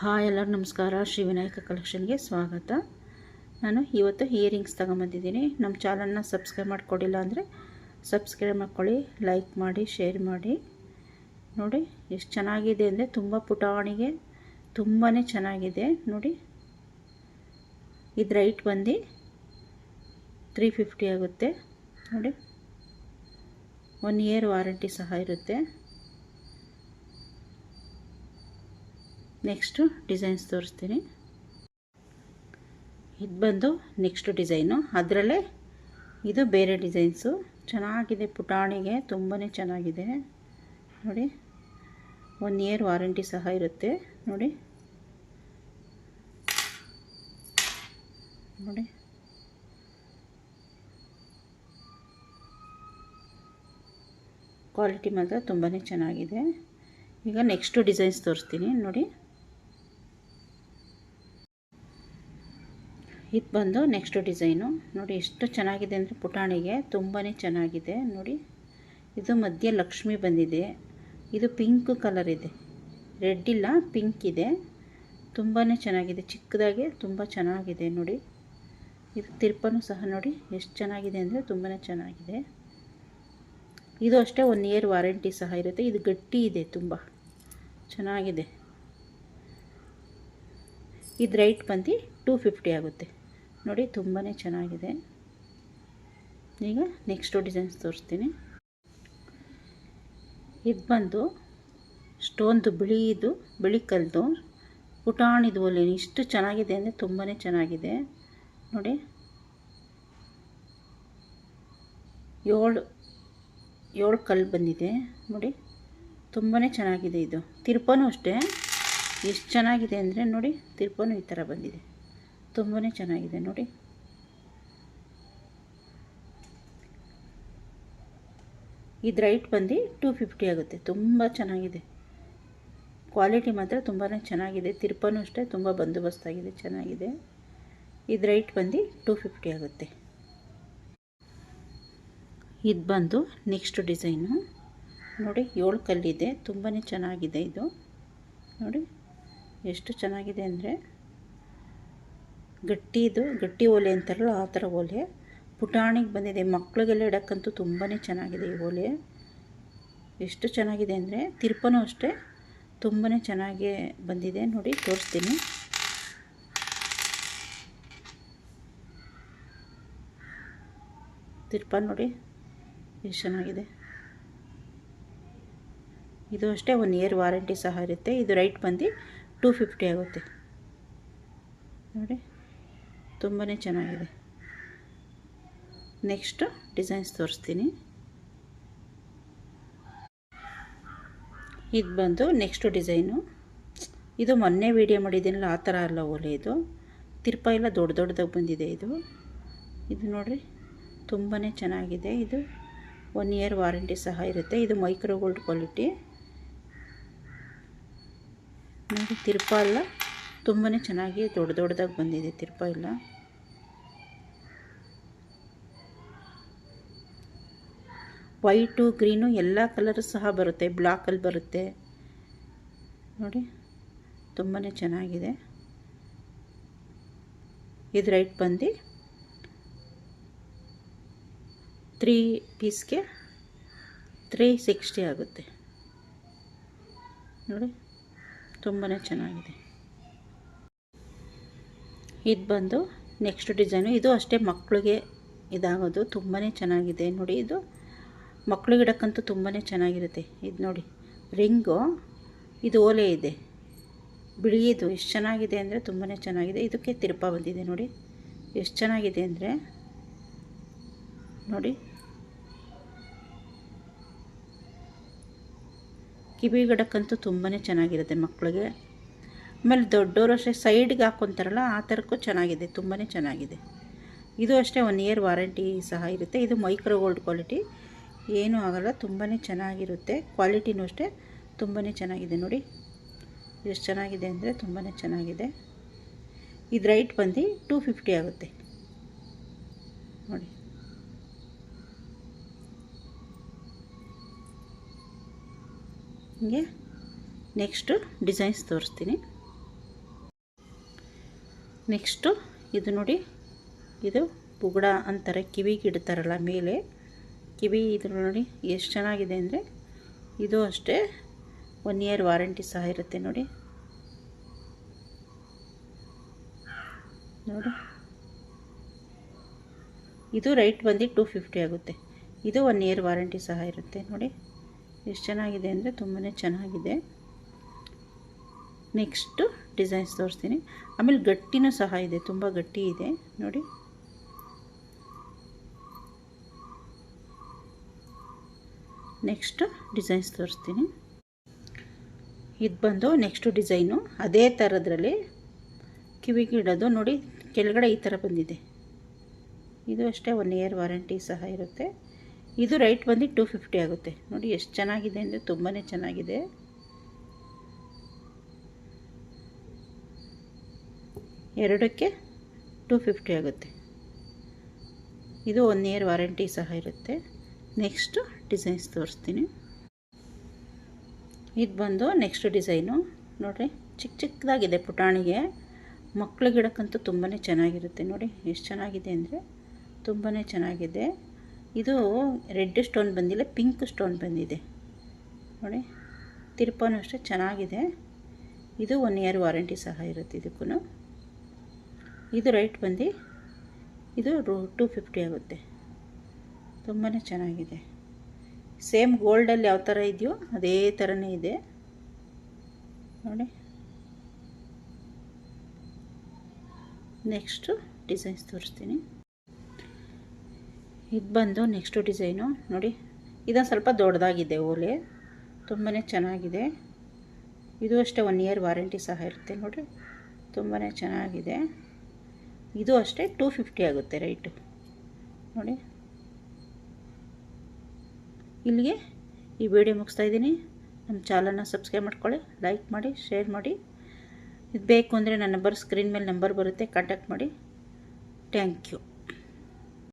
Hi ಎಲ್ಲರೂ, ನಮಸ್ಕಾರ. ಶ್ರೀ ವಿನಾಯಕ ಕಲೆಕ್ಷನ್ಗೆ ಸ್ವಾಗತ. ನಾನು ಇವತ್ತು ಇಯರಿಂಗ್ಸ್ ತಗೊಂಬಂದಿದ್ದೀನಿ. ನಮ್ಮ ಚಾನಲ್ನ ಸಬ್ಸ್ಕ್ರೈಬ್ ಮಾಡ್ಕೊಡಿಲ್ಲ ಅಂದರೆ ಸಬ್ಸ್ಕ್ರೈಬ್ ಮಾಡ್ಕೊಳ್ಳಿ, ಲೈಕ್ ಮಾಡಿ, ಶೇರ್ ಮಾಡಿ. ನೋಡಿ, ಎಷ್ಟು ಚೆನ್ನಾಗಿದೆ ಅಂದರೆ ತುಂಬ ಪುಟಾಣಿಗೆ ತುಂಬಾ ಚೆನ್ನಾಗಿದೆ. ನೋಡಿ, ಇದು ರೈಟ್ ಬಂದು ತ್ರೀ ಫಿಫ್ಟಿ ಆಗುತ್ತೆ. ನೋಡಿ ಒನ್ ಇಯರ್ ವಾರಂಟಿ ಸಹ ಇರುತ್ತೆ. ನೆಕ್ಸ್ಟು ಡಿಸೈನ್ಸ್ ತೋರಿಸ್ತೀನಿ. ಇದು ಬಂದು ನೆಕ್ಸ್ಟ್ ಡಿಸೈನು ಅದರಲ್ಲೇ ಇದು ಬೇರೆ ಡಿಸೈನ್ಸು ಚೆನ್ನಾಗಿದೆ ಪುಟಾಣಿಗೆ ತುಂಬಾ ಚೆನ್ನಾಗಿದೆ. ನೋಡಿ ಒನ್ ಇಯರ್ ವಾರಂಟಿ ಸಹ ಇರುತ್ತೆ. ನೋಡಿ. ನೋಡಿ. ಕ್ವಾಲಿಟಿ ಮಾತ್ರ ತುಂಬಾ ಚೆನ್ನಾಗಿದೆ. ಈಗ ನೆಕ್ಸ್ಟು ಡಿಸೈನ್ಸ್ ತೋರಿಸ್ತೀನಿ. ನೋಡಿ. ಇದು ಬಂದು ನೆಕ್ಸ್ಟ್ ಡಿಸೈನು ನೋಡಿ ಎಷ್ಟು ಚೆನ್ನಾಗಿದೆ ಅಂದರೆ ಪುಟಾಣಿಗೆ ತುಂಬಾ ಚೆನ್ನಾಗಿದೆ. ನೋಡಿ, ಇದು ಮಧ್ಯೆ ಲಕ್ಷ್ಮಿ ಬಂದಿದೆ. ಇದು ಪಿಂಕ್ ಕಲರ್ ಇದೆ. ರೆಡ್ ಇಲ್ಲ ಪಿಂಕ್ ಇದೆ. ತುಂಬಾ ಚೆನ್ನಾಗಿದೆ. ಚಿಕ್ಕದಾಗಿ ತುಂಬ ಚೆನ್ನಾಗಿದೆ ನೋಡಿ. ಇದು ತಿರ್ಪನೂ ಸಹ ನೋಡಿ ಎಷ್ಟು ಚೆನ್ನಾಗಿದೆ ಅಂದರೆ ತುಂಬಾ ಚೆನ್ನಾಗಿದೆ. ಇದು ಅಷ್ಟೇ ಒನ್ ಇಯರ್ ವಾರಂಟಿ ಸಹ ಇರುತ್ತೆ. ಇದು ಗಟ್ಟಿ ಇದೆ ತುಂಬ. ಚೆನ್ನಾಗಿದೆ. ಇದು ರೈಟ್ ಬಂದು ಟೂ ಫಿಫ್ಟಿ ಆಗುತ್ತೆ. ನೋಡಿ ತುಂಬಾ ಚೆನ್ನಾಗಿದೆ. ಈಗ ನೆಕ್ಸ್ಟು ಡಿಸೈನ್ಸ್ ತೋರಿಸ್ತೀನಿ. ಇದು ಬಂದು ಸ್ಟೋನ್ದು ಬಿಳಿದು ಬಿಳಿ ಕಲ್ದು ಪುಟಾಣಿದು ಒಲೆ ಇಷ್ಟು ಚೆನ್ನಾಗಿದೆ ಅಂದರೆ ತುಂಬಾ ಚೆನ್ನಾಗಿದೆ. ನೋಡಿ. ಏಳು ಏಳು ಕಲ್ಲು ಬಂದಿದೆ. ನೋಡಿ. ತುಂಬಾ ಚೆನ್ನಾಗಿದೆ ಇದು. ತಿರ್ಪನೂ ಅಷ್ಟೇ. ಎಷ್ಟು ಚೆನ್ನಾಗಿದೆ ಅಂದರೆ ನೋಡಿ, ತಿರ್ಪನೂ ಈ ಥರ ಬಂದಿದೆ. ತುಂಬಾ ಚೆನ್ನಾಗಿದೆ ನೋಡಿ. ಇದು ರೈಟ್ ಬಂದು ಟೂ ಫಿಫ್ಟಿ ಆಗುತ್ತೆ. ತುಂಬ ಚೆನ್ನಾಗಿದೆ. ಕ್ವಾಲಿಟಿ ಮಾತ್ರ ತುಂಬಾ ಚೆನ್ನಾಗಿದೆ. ತಿರ್ಪನೂ ಅಷ್ಟೇ ತುಂಬ ಬಂದೋಬಸ್ತಾಗಿದೆ, ಚೆನ್ನಾಗಿದೆ. ಇದು ರೈಟ್ ಬಂದು ಟೂ ಫಿಫ್ಟಿ ಆಗುತ್ತೆ. ಇದು ಬಂದು ನೆಕ್ಸ್ಟ್ ಡಿಸೈನು ನೋಡಿ ಏಳು ಕಲ್ಲಿದೆ. ತುಂಬಾ ಚೆನ್ನಾಗಿದೆ ಇದು. ನೋಡಿ ಎಷ್ಟು ಚೆನ್ನಾಗಿದೆ ಅಂದರೆ ಗಟ್ಟಿದು ಗಟ್ಟಿ ಓಲೆ ಅಂತಾರಲ್ಲ, ಆ ಥರ ಓಲೆ. ಪುಟಾಣಿಗೆ ಬಂದಿದೆ. ಮಕ್ಕಳಿಗೆಲ್ಲ ಇಡೋಕ್ಕಂತೂ ತುಂಬಾ ಚೆನ್ನಾಗಿದೆ ಈ ಓಲೆ. ಎಷ್ಟು ಚೆನ್ನಾಗಿದೆ ಅಂದರೆ ತಿರ್ಪನೂ ಅಷ್ಟೇ ತುಂಬಾ ಚೆನ್ನಾಗಿ ಬಂದಿದೆ. ನೋಡಿ, ತೋರಿಸ್ತೀನಿ. ತಿರ್ಪ ನೋಡಿ, ಎಷ್ಟು ಚೆನ್ನಾಗಿದೆ. ಇದು ಅಷ್ಟೇ ಒನ್ ಇಯರ್ ವಾರಂಟಿ ಸಹ ಇರುತ್ತೆ. ಇದು ರೈಟ್ ಬಂದು ಟೂ ಫಿಫ್ಟಿ ಆಗುತ್ತೆ. ನೋಡಿ. ತುಂಬಾ ಚೆನ್ನಾಗಿದೆ. ನೆಕ್ಸ್ಟ್ ಡಿಸೈನ್ಸ್ ತೋರಿಸ್ತೀನಿ. ಇದು ಬಂದು ನೆಕ್ಸ್ಟು ಡಿಸೈನು ಇದು ಮೊನ್ನೆ ವೀಡಿಯೋ ಮಾಡಿದ್ದೀನಲ್ಲ, ಆ ಥರ ಅಲ್ಲ ಓಲೆ ಇದು. ತಿರ್ಪ ಎಲ್ಲ ದೊಡ್ಡ ದೊಡ್ಡದಾಗಿ ಬಂದಿದೆ ಇದು. ಇದು ನೋಡಿರಿ ತುಂಬಾ ಚೆನ್ನಾಗಿದೆ. ಇದು ಒನ್ ಇಯರ್ ವಾರಂಟಿ ಸಹ ಇರುತ್ತೆ. ಇದು ಮೈಕ್ರೋ ಗೋಲ್ಡ್ ಕ್ವಾಲಿಟಿ ನೋಡಿ, ತಿರ್ಪ ಎಲ್ಲ ತುಂಬಾ ಚೆನ್ನಾಗಿ ದೊಡ್ಡ ದೊಡ್ಡದಾಗಿ ಬಂದಿದೆ, ತಿರ್ಪ ಇಲ್ಲ. ವೈಟು ಗ್ರೀನು ಎಲ್ಲ ಕಲರ್ ಸಹ ಬರುತ್ತೆ ಬ್ಲಾಕಲ್ಲಿ ಬರುತ್ತೆ. ನೋಡಿ ತುಂಬಾ ಚೆನ್ನಾಗಿದೆ. ಇದು ರೈಟ್ ಬಂದು. ತ್ರೀ ಪೀಸ್ಗೆ ತ್ರೀ ಸಿಕ್ಸ್ಟಿ ಆಗುತ್ತೆ. ನೋಡಿ ತುಂಬಾ ಚೆನ್ನಾಗಿದೆ. ಇದು ಬಂದು ನೆಕ್ಸ್ಟ್ ಡಿಸೈನು ಇದು ಅಷ್ಟೇ ಮಕ್ಕಳಿಗೆ ಇದಾಗೋದು. ತುಂಬಾ ಚೆನ್ನಾಗಿದೆ. ನೋಡಿ, ಇದು ಮಕ್ಕಳಿಗೆ ಇಡೋಕ್ಕಂತೂ ತುಂಬಾ ಚೆನ್ನಾಗಿರುತ್ತೆ. ಇದು ನೋಡಿ, ರಿಂಗು, ಇದು ಓಲೆ ಇದೆ. ಬಿಳಿಯದು ಎಷ್ಟು ಚೆನ್ನಾಗಿದೆ ಅಂದರೆ ತುಂಬಾ ಚೆನ್ನಾಗಿದೆ. ಇದಕ್ಕೆ ತಿರುಪ ಬಂದಿದೆ ನೋಡಿ. ಎಷ್ಟು ಚೆನ್ನಾಗಿದೆ ಅಂದರೆ ನೋಡಿ. ಕಿವಿ ಗಿಡಕ್ಕಂತೂ ತುಂಬಾ ಚೆನ್ನಾಗಿರುತ್ತೆ ಮಕ್ಕಳಿಗೆ ಆಮೇಲೆ ದೊಡ್ಡವರು ಅಷ್ಟೇ ಸೈಡ್ಗೆ ಹಾಕ್ಕೊತಾರಲ್ಲ ಆ ಥರಕ್ಕೂ ಚೆನ್ನಾಗಿದೆ ತುಂಬಾ ಚೆನ್ನಾಗಿದೆ. ಇದು ಅಷ್ಟೇ ಒನ್ ಇಯರ್ ವಾರಂಟಿ ಸಹ ಇರುತ್ತೆ. ಇದು ಮೈಕ್ರೋ ಗೋಲ್ಡ್ ಕ್ವಾಲಿಟಿ. ಏನೂ ಆಗೋಲ್ಲ ತುಂಬಾ ಚೆನ್ನಾಗಿರುತ್ತೆ. ಕ್ವಾಲಿಟಿನೂ ಅಷ್ಟೇ ತುಂಬಾ ಚೆನ್ನಾಗಿದೆ ನೋಡಿ. ಎಷ್ಟು ಚೆನ್ನಾಗಿದೆ ಅಂದರೆ ತುಂಬಾ ಚೆನ್ನಾಗಿದೆ. ಇದು ರೈಟ್ ಬಂದು ಟೂ ಫಿಫ್ಟಿ ಆಗುತ್ತೆ. ನೋಡಿ. ಹಿಂಗೆ. ನೆಕ್ಸ್ಟು ಡಿಸೈನ್ಸ್ ತೋರಿಸ್ತೀನಿ. ನೆಕ್ಸ್ಟು ಇದು ನೋಡಿ, ಇದು ಬುಗುಡ ಅಂತಾರೆ ಕಿವಿಗೆ ಇಡ್ತಾರಲ್ಲ ಮೇಲೆ. ಕಿವಿ ಇದು ನೋಡಿ ಎಷ್ಟು ಚೆನ್ನಾಗಿದೆ ಅಂದರೆ ಇದು ಅಷ್ಟೇ ಒನ್ ಇಯರ್ ವಾರಂಟಿ ಸಹ ಇರುತ್ತೆ ನೋಡಿ. ನೋಡಿ. ಇದು ರೈಟ್ ಬಂದು ಟೂ ಫಿಫ್ಟಿ ಆಗುತ್ತೆ. ಇದು ಒನ್ ಇಯರ್ ವಾರಂಟಿ ಸಹ ಇರುತ್ತೆ ನೋಡಿ. ಎಷ್ಟು ಚೆನ್ನಾಗಿದೆ ಅಂದರೆ ತುಂಬಾ ಚೆನ್ನಾಗಿದೆ. ನೆಕ್ಸ್ಟು ಡಿಸೈನ್ಸ್ ತೋರಿಸ್ತೀನಿ. ಆಮೇಲೆ ಗಟ್ಟಿನೂ ಸಹ ಇದೆ, ತುಂಬ ಗಟ್ಟಿ ಇದೆ. ನೋಡಿ. ನೆಕ್ಸ್ಟು ಡಿಸೈನ್ಸ್ ತೋರಿಸ್ತೀನಿ. ಇದು ಬಂದು ನೆಕ್ಸ್ಟು ಡಿಸೈನು. ಅದೇ ಥರದ್ರಲ್ಲಿ ಕಿವಿಗೆ ಇಡೋದು. ನೋಡಿ, ಕೆಳಗಡೆ ಈ ಥರ ಬಂದಿದೆ. ಇದು ಅಷ್ಟೇ ಒನ್ ಇಯರ್ ವಾರಂಟಿ ಸಹ ಇರುತ್ತೆ. ಇದು ರೈಟ್ ಬಂದು ಟೂ ಫಿಫ್ಟಿ ಆಗುತ್ತೆ. ನೋಡಿ, ಎಷ್ಟು ಚೆನ್ನಾಗಿದೆ ಅಂದರೆ ತುಂಬಾ ಚೆನ್ನಾಗಿದೆ. ಎರಡಕ್ಕೆ ಟೂ ಫಿಫ್ಟಿ ಆಗುತ್ತೆ. ಇದು ಒನ್ ಇಯರ್ ವಾರಂಟಿ ಸಹ ಇರುತ್ತೆ. ನೆಕ್ಸ್ಟು ಡಿಸೈನ್ಸ್ ತೋರಿಸ್ತೀನಿ. ಇದು ಬಂದು ನೆಕ್ಸ್ಟ್ ಡಿಸೈನು ನೋಡಿರಿ ಚಿಕ್ಕ ಚಿಕ್ಕದಾಗಿದೆ ಪುಟಾಣಿಗೆ. ಮಕ್ಳಿಗಿಡಕ್ಕಂತೂ ತುಂಬಾ ಚೆನ್ನಾಗಿರುತ್ತೆ. ನೋಡಿ, ಎಷ್ಟು ಚೆನ್ನಾಗಿದೆ ಅಂದರೆ ತುಂಬಾ ಚೆನ್ನಾಗಿದೆ. ಇದು ರೆಡ್ ಸ್ಟೋನ್ ಬಂದಿಲ್ಲ, ಪಿಂಕ್ ಸ್ಟೋನ್ ಬಂದಿದೆ. ನೋಡಿ, ತಿರುಪನೂ ಅಷ್ಟೇ ಚೆನ್ನಾಗಿದೆ. ಇದು ಒನ್ ಇಯರ್ ವಾರಂಟಿ ಸಹ ಇರುತ್ತೆ ಇದಕ್ಕೂ ಇದು ರೈಟ್ ಬಂದು ಇದು ರೂ ಟೂ ಫಿಫ್ಟಿ ಆಗುತ್ತೆ. ತುಂಬಾ ಚೆನ್ನಾಗಿದೆ. ಸೇಮ್ ಗೋಲ್ಡಲ್ಲಿ ಯಾವ ಥರ ಇದೆಯೋ ಅದೇ ಥರನೇ ಇದೆ. ನೋಡಿ. ನೆಕ್ಸ್ಟು ಡಿಸೈನ್ಸ್ ತೋರಿಸ್ತೀನಿ. ಇದು ಬಂದು ನೆಕ್ಸ್ಟು ಡಿಸೈನು. ನೋಡಿ ಇದು ಸ್ವಲ್ಪ ದೊಡ್ಡದಾಗಿದೆ ಓಲೆ. ತುಂಬಾ ಚೆನ್ನಾಗಿದೆ. ಇದು ಅಷ್ಟೇ ಒನ್ ಇಯರ್ ವಾರಂಟಿ ಸಹ ಇರುತ್ತೆ ನೋಡಿ. ತುಂಬಾ ಚೆನ್ನಾಗಿದೆ. ಇದು ಅಷ್ಟೇ ಟೂ ಫಿಫ್ಟಿ ಆಗುತ್ತೆ ರೈಟು ನೋಡಿ. ಇಲ್ಲಿಗೆ ಈ ವಿಡಿಯೋ ಮುಗಿಸ್ತಾ ಇದ್ದೀನಿ. ನಮ್ಮ ಚಾನಲ್ನ ಸಬ್ಸ್ಕ್ರೈಬ್ ಮಾಡ್ಕೊಳ್ಳಿ ಲೈಕ್ ಮಾಡಿ ಶೇರ್ ಮಾಡಿ. ಇದು ಬೇಕು ಅಂದರೆ ನನ್ನ ನಂಬರ್ ಸ್ಕ್ರೀನ್ ಮೇಲೆ ನಂಬರ್ ಬರುತ್ತೆ ಕಾಂಟ್ಯಾಕ್ಟ್ ಮಾಡಿ. Thank you